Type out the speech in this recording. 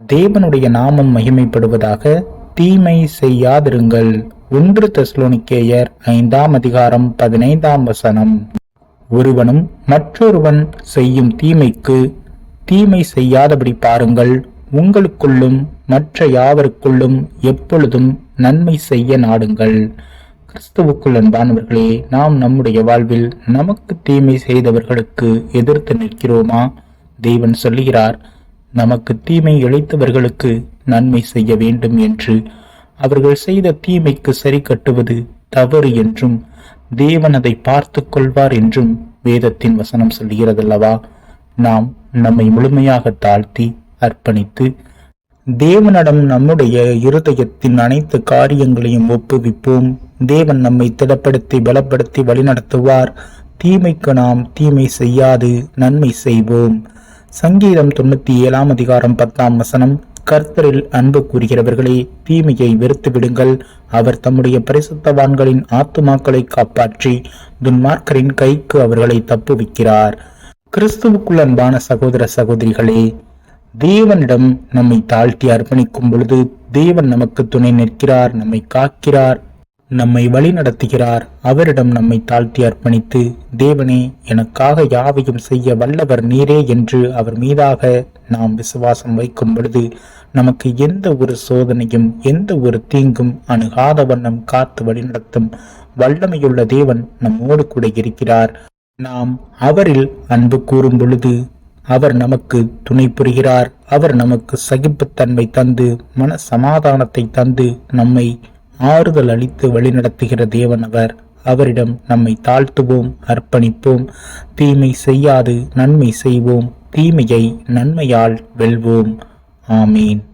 தேவனுடைய நாமம் மகிமைப்படுவதாக தீமை செய்யாதிருங்கள். ஒன்று தெஸ்லோனிக்கேயர் ஐந்தாம் அதிகாரம் பதினைந்தாம் வசனம். ஒருவனும் மற்றொருவன் செய்யும் தீமைக்கு தீமை செய்யாதபடி பாருங்கள். உங்களுக்குள்ளும் மற்ற யாவருக்குள்ளும் எப்பொழுதும் நன்மை செய்ய நாடுங்கள். கிறிஸ்துவுக்குள் அன்பானவர்களே நாம் நம்முடைய வாழ்வில் நமக்கு தீமை செய்தவர்களுக்கு எதிர்த்து நிற்கிறோமா? தேவன் சொல்லுகிறார் நமக்கு தீமை இழைத்தவர்களுக்கு நன்மை செய்ய வேண்டும் என்று அவர்கள் செய்த தீமைக்கு சரி கட்டுவது தவறு என்றும் தேவன் அதை பார்த்து கொள்வார் என்றும் வேதத்தின் வசனம் சொல்கிறதல்லவா நாம் நம்மை முழுமையாக தாழ்த்தி அர்ப்பணித்து தேவனிடம் நம்முடைய இருதயத்தின் அனைத்து காரியங்களையும் ஒப்புவிப்போம். தேவன் நம்மை திடப்படுத்தி பலப்படுத்தி வழிநடத்துவார். தீமைக்கு நாம் தீமை செய்யாது நன்மை செய்வோம். சங்கீதம் தொண்ணூத்தி ஏழாம் அதிகாரம் பத்தாம் வசனம். கர்த்தரில் அன்பு கூறுகிறவர்களே தீமையை வெறுத்து விடுங்கள். அவர் தம்முடைய பரிசுத்தவான்களின் ஆத்துமாக்களை காப்பாற்றி துன்மார்க்கரின் கைக்கு அவர்களை தப்புவிக்கிறார். கிறிஸ்துவுக்குள் அன்பான சகோதர சகோதரிகளே தேவனிடம் நம்மை தாழ்த்தி அர்ப்பணிக்கும் பொழுது தேவன் நமக்கு துணை நிற்கிறார் நம்மை காக்கிறார். நம்மை வழி நடத்துகிறார். அவரிடம் நம்மை தாழ்த்தி அர்ப்பணித்து தேவனே எனக்காக யாவையும் செய்ய வல்லவர் நீரே என்று அவர் மீதாக நாம் விசுவாசம் வைக்கும் பொழுது நமக்கு எந்த ஒரு சோதனையும் எந்த ஒரு தீங்கும் அணுகாத வண்ணம் காத்து வழிநடத்தும் வல்லமையுள்ள தேவன் நம்மோடு கூட இருக்கிறார். நாம் அவரில் அன்பு கூறும் பொழுது அவர் நமக்கு துணை புரிகிறார். அவர் நமக்கு சகிப்புத்தன்மை தந்து மன சமாதானத்தை தந்து நம்மை ஆறுதல் அளித்து வழிநடத்துகிற தேவன் அவர். அவரிடம் நம்மை தாழ்த்துவோம் அர்ப்பணிப்போம். தீமை செய்யாது நன்மை செய்வோம். தீமையை நன்மையால் வெல்வோம். ஆமீன்.